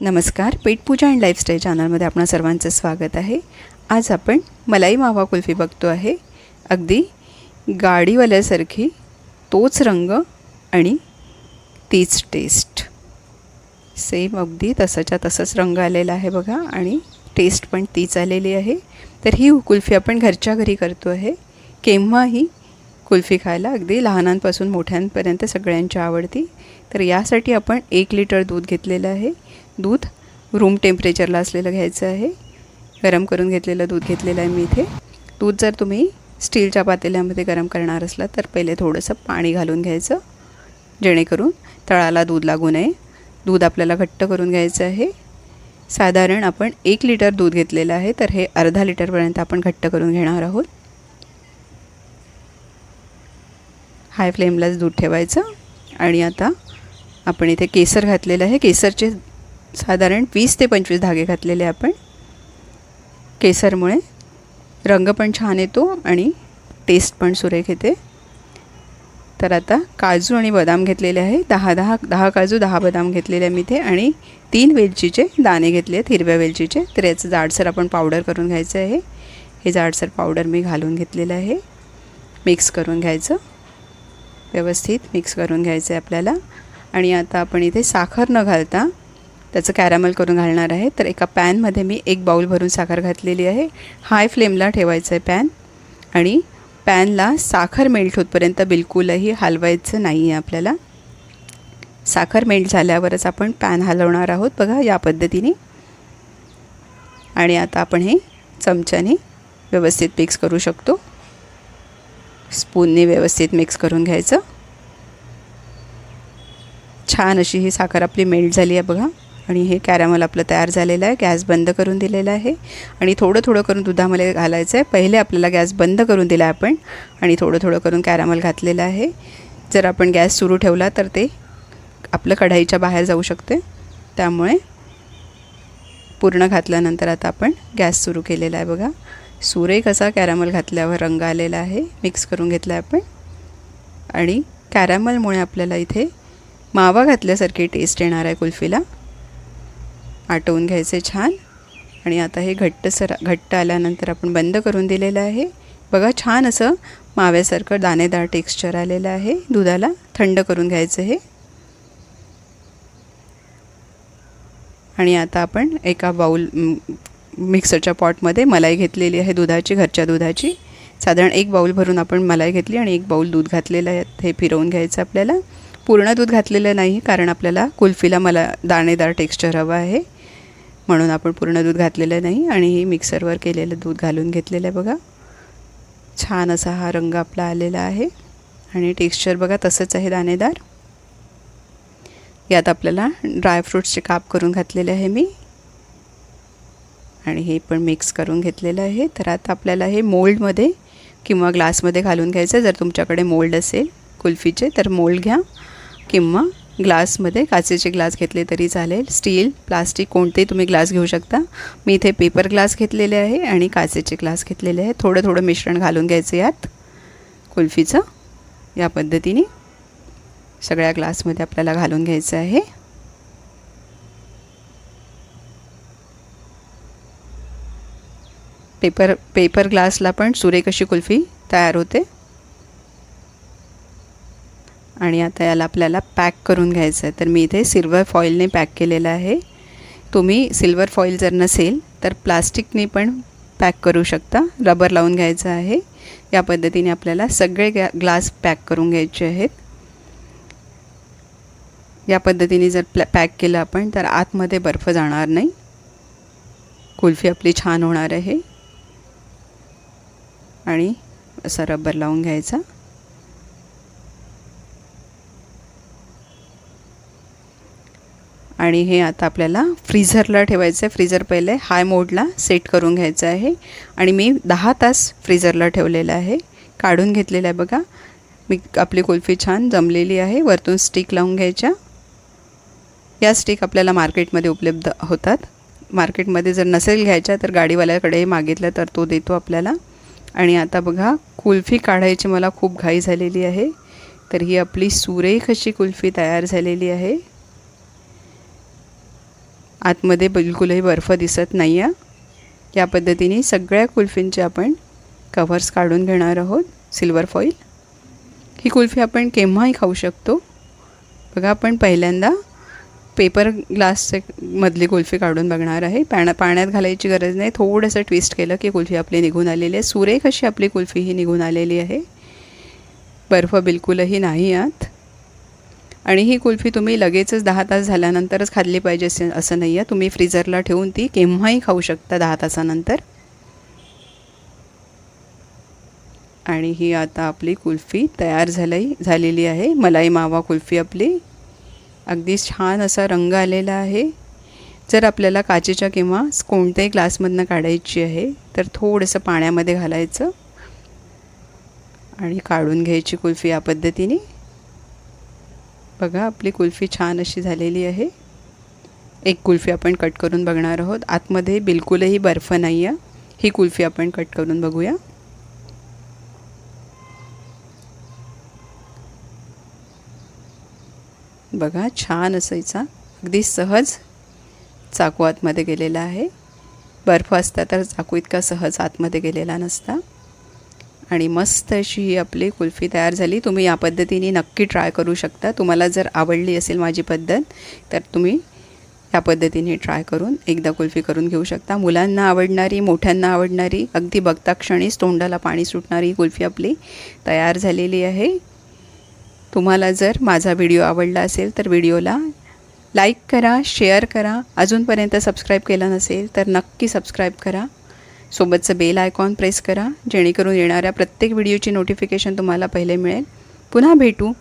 नमस्कार पेटपूजा and lifestyle चॅनलमध्ये आपणा सर्वांचं स्वागत आहे. आज आपण मलाई मावा कुल्फी बघतो आहे. अगदी गाडीवाल्यासारखी तोच रंग आणि तीच टेस्ट सेम अगदी तसंच्या तसंच रंग आलेला आहे बघा आणि टेस्ट पण तीच आलेली आहे. तर ही कुल्फी आपण घरच्या घरी करतो आहे. केव्हाही कुल्फी खायला अगदी लहानांपासून मोठ्यांपर्यंत सगळ्यांची आवडती. तर यासाठी आपण एक लिटर दूध घेतलेलं आहे. दूध. रूम टेम्परेचरला असलेलं घ्यायचं आहे. गरम करून घेतलेलं दूध घेतलेलं आहे मी इथे. दूध जर तुम्ही स्टीलच्या पातेल्यामध्ये गरम करणार असला तर पहिले थोडंसं पाणी घालून घ्यायचं. जेणेकरून तळाला दूध लागू नये. दूध आपल्याला घट्ट करून घ्यायचं आहे. साधारण आपण एक लिटर दूध घेतलेलं आहे तर हे अर्धा लिटरपर्यंत आपण घट्ट करून घेणार आहोत. हाय फ्लेमलाच दूध ठेवायचं. आणि आता आपण इथे केसर घातलेलं आहे. केसरचे साधारण वीस ते पंचवीस धागे घातलेले आपण. केसरमुळे रंग पण छान येतो आणि टेस्ट पण सुरेख येते. तर आता काजू आणि बदाम घेतलेले आहे. दहा दहा दहा काजू दहा बदाम घेतलेले आहे मी इथे आणि तीन वेलचीचे दाणे घेतले आहेत हिरव्या वेलचीचे. तर याचं जाडसर आपण पावडर करून घ्यायचं आहे. हे जाडसर पावडर मी घालून घेतलेलं आहे. मिक्स करून घ्यायचं. व्यवस्थित मिक्स करून घ्यायचं आहे आपल्याला. आणि आता आपण इथे साखर न घालता त्याचं कॅरामल करून घालणार आहे. तर एका पॅनमध्ये मी एक बाऊल भरून साखर घातलेली आहे. हाय फ्लेमला ठेवायचं आहे पॅन. आणि पॅनला साखर मेल्ट होतपर्यंत बिलकुलही हलवायचं नाही आहे आपल्याला. साखर मेल्ट झाल्यावरच आपण पॅन हलवणार आहोत. बघा या पद्धतीने. आणि आता आपण हे चमच्याने व्यवस्थित मिक्स करू शकतो. स्पूनने व्यवस्थित मिक्स करून घ्यायचं. छान अशी ही साखर आपली मेल्ट झाली आहे बघा. आणि हे कॅरामल आपलं तयार झालेलं आहे. गॅस बंद करून दिलेला आहे. आणि थोडं थोडं करून दुधामध्ये घालायचं आहे. पहिले आपल्याला गॅस बंद करून दिला आपण. आणि थोडं थोडं करून कॅरामल घातलेलं आहे. जर आपण गॅस सुरू ठेवला तर ते आपलं कढाईच्या बाहेर जाऊ शकते. त्यामुळे पूर्ण घातल्यानंतर आता आपण गॅस सुरू केलेला आहे बघा. सुरेख असा कॅरामल घातल्यावर रंग आलेला आहे. मिक्स करून घेतला आहे आपण. आणि कॅरामलमुळे आपल्याला इथे मावा घातल्यासारखी टेस्ट येणार आहे कुल्फीला. आटवून घ्यायचे छान. आणि आता हे घट्ट सर घट्ट आल्यानंतर आपण बंद करून दिलेलं आहे. बघा छान असं माव्यासारखं दाणेदार टेक्स्चर आलेलं आहे. दुधाला थंड करून घ्यायचं हे. आणि आता आपण एका बाऊल मिक्सरच्या पॉटमध्ये मलाई घेतलेली आहे दुधाची घरच्या दुधाची. साधारण एक बाऊल भरून आपण मलाई घेतली आणि एक बाऊल दूध घातलेलं आहे. हे फिरवून घ्यायचं आपल्याला. पूर्ण दूध घातलेलं नाही कारण आपल्याला कुल्फीला मला दाणेदार टेक्स्चर हवं आहे. म्हणून आपण पूर्ण दूध घातलेलं नाही आणि हे मिक्सरवर केलेलं दूध घालून घेतलेलं आहे बघा. छान असा हा रंग आपला आलेला आहे. आणि टेक्स्चर बघा तसंच आहे दाणेदार. यात आपल्याला ड्रायफ्रूट्सचे काप करून घातलेले आहे मी. आणि हे पण मिक्स करून घेतलेलं आहे. तर आता आपल्याला हे मोल्डमध्ये किंवा ग्लासमध्ये घालून घ्यायचं जर तुमच्याकडे मोल्ड असेल कुल्फीचे तर मोल्ड घ्या किंवा ग्लासमध्ये काचेचे ग्लास घेतले तरी चालेल. स्टील प्लास्टिक कोणतेही तुम्ही ग्लास घेऊ शकता. मी इथे पेपर ग्लास घेतलेले आहे आणि काचेचे ग्लास घेतलेले आहे. थोडं थोडं मिश्रण घालून घ्यायचं यात. कुल्फीचं. या पद्धतीने सगळ्या ग्लासमध्ये आपल्याला घालून घ्यायचं आहे. पेपर पेपर ग्लासला पण सुरेख अशी कुल्फी तयार होते. आणि आता याला आपल्याला पॅक करून घ्यायचं आहे. तर मी इथे सिल्वर फॉईलने पॅक केलेलं आहे. तुम्ही सिल्वर फॉईल जर नसेल तर प्लास्टिकने पण पॅक करू शकता. रबर लावून घ्यायचं आहे. या पद्धतीने आपल्याला सगळे गॅ ग्लास पॅक करून घ्यायचे आहेत. या पद्धतीने जर प्लॅ पॅक केलं आपण तर आतमध्ये बर्फ जाणार नाही. कुल्फी आपली छान होणार आहे. आणि असं रबर लावून घ्यायचा. आणि हे आता आपल्याला फ्रीझरला ठेवायचं आहे. फ्रीझर पहिले हाय मोडला सेट करून घ्यायचं आहे. आणि मी दहा तास फ्रीझरला ठेवलेलं आहे. काढून घेतलेलं आहे बघा. मी आपली कुल्फी छान जमलेली आहे. वरतून स्टिक लावून घ्यायच्या. या स्टिक आपल्याला मार्केटमध्ये उपलब्ध होतात. मार्केटमध्ये जर नसेल घ्यायच्या तर गाडीवाल्याकडे मागितलं तर तो देतो आपल्याला. आणि आता बघा कुल्फी काढायची मला खूप घाई झालेली आहे. तर ही आपली सुरेख अशी कुल्फी तयार झालेली आहे. आतमध्ये बिलकुलही बर्फ दिसत नाही आहे या पद्धतीने सगळ्या कुल्फींचे आपण कव्हर्स काढून घेणार आहोत. सिल्वर फॉईल ही कुल्फी आपण केव्हाही खाऊ शकतो. बघा आपण पहिल्यांदा पेपर ग्लासचे मधली कुल्फी काढून बघणार आहे. पाण्या पाण्यात घालायची गरज नाही. थोडंसं ट्विस्ट केलं की कुल्फी आपली निघून आलेली आहे. सुरेख अशी आपली कुल्फी ही निघून आलेली आहे. बर्फ बिलकुलही नाही आत. आणि ही कुल्फी तुम्ही लगेचच दहा तास झाल्यानंतरच खाल्ली पाहिजे असे असं नाही आहे तुम्ही फ्रीजरला ठेवून ती केव्हाही खाऊ शकता दहा तासानंतर. आणि ही आता आपली कुल्फी तयार झाली झालेली आहे. मलाई मावा कुल्फी आपली. अगदी छान असा रंग आलेला आहे. जर आपल्याला काचेच्या किंवा कोणत्याही ग्लासमधनं काढायची आहे तर थोडंसं पाण्यामध्ये घालायचं. आणि काढून घ्यायची कुल्फी या पद्धतीने. बघा आपली कुल्फी छान अशी झालेली आहे. एक कुल्फी आपण कट करून बघणार आहोत. आतमध्ये बिलकुलही बर्फ नाही आहे ही कुल्फी आपण कट करून बघूया. बघा छान असायचा. अगदी सहज चाकू आतमध्ये गेलेला आहे. बर्फ असता तर चाकू इतका सहज आतमध्ये गेलेला नसता. आणि मस्त अशी ही आपली कुल्फी तयार झाली. तुम्ही या पद्धतीने नक्की ट्राय करू शकता. तुम्हाला जर आवडली असेल माझी पद्धत तर तुम्ही या पद्धतीने ट्राय करून एकदा कुल्फी करून घेऊ शकता. मुलांना आवडणारी मोठ्यांना आवडणारी अगदी बघता क्षणीच तोंडाला पाणी सुटणारी कुल्फी आपली तयार झालेली आहे. तुम्हाला जर माझा व्हिडिओ आवडला असेल तर व्हिडिओला लाईक करा शेअर करा. अजूनपर्यंत सबस्क्राईब केला नसेल तर नक्की सबस्क्राईब करा. सोबतचं बेल आयकॉन प्रेस करा जेणेकरून येणाऱ्या प्रत्येक व्हिडिओची नोटिफिकेशन तुम्हाला पहिले मिळेल. पुन्हा भेटू.